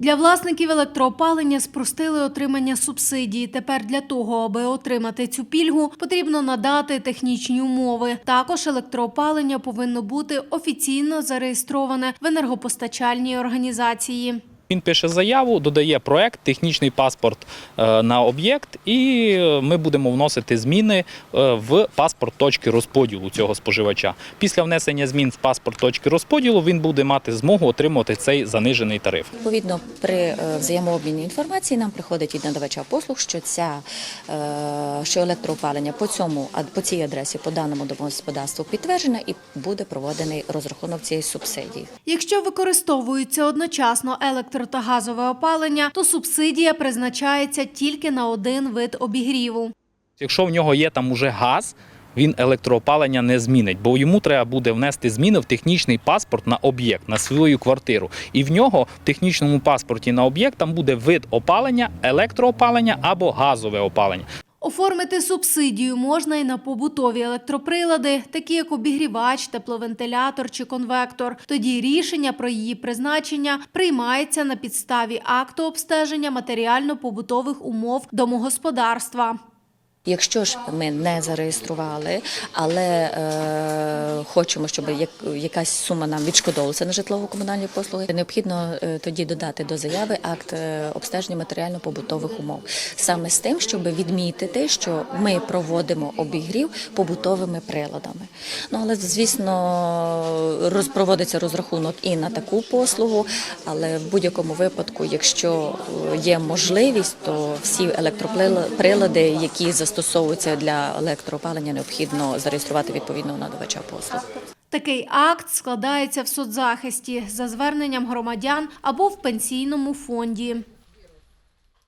Для власників електроопалення спростили отримання субсидії. Тепер для того, аби отримати цю пільгу, потрібно надати технічні умови. Також електроопалення повинно бути офіційно зареєстроване в енергопостачальній організації. Він пише заяву, додає проект, технічний паспорт е, на об'єкт, і ми будемо вносити зміни е, в паспорт точки розподілу цього споживача. Після внесення змін в паспорт точки розподілу він буде мати змогу отримувати цей занижений тариф. Відповідно, при е, взаємообміні інформації нам приходить від надавача послуг, що ця що електроопалення по цьому а по цій адресі, по даному домогосподарству підтверджене і буде проведений розрахунок цієї субсидії. Якщо використовується одночасно електро та газове опалення, то субсидія призначається тільки на один вид обігріву. Якщо в нього є там уже газ, він електроопалення не змінить, бо йому треба буде внести зміни в технічний паспорт на об'єкт, на свою квартиру. І в нього в технічному паспорті на об'єкт там буде вид опалення, електроопалення або газове опалення. Оформити субсидію можна і на побутові електроприлади, такі як обігрівач, тепловентилятор чи конвектор. Тоді рішення про її призначення приймається на підставі акту обстеження матеріально-побутових умов домогосподарства. Якщо ж ми не зареєстрували, але е, хочемо, щоб як, якась сума нам відшкодовувалася на житлово-комунальні послуги, необхідно е, тоді додати до заяви акт е, обстеження матеріально-побутових умов. Саме з тим, щоб відмітити, що ми проводимо обігрів побутовими приладами. Ну але звісно, роз, проводиться розрахунок і на таку послугу, але в будь-якому випадку, якщо е, є можливість, то всі електроприлади, які застосовуються для електроопалення, необхідно зареєструвати відповідного надавача послуг. Такий акт складається в соцзахисті за зверненням громадян або в пенсійному фонді.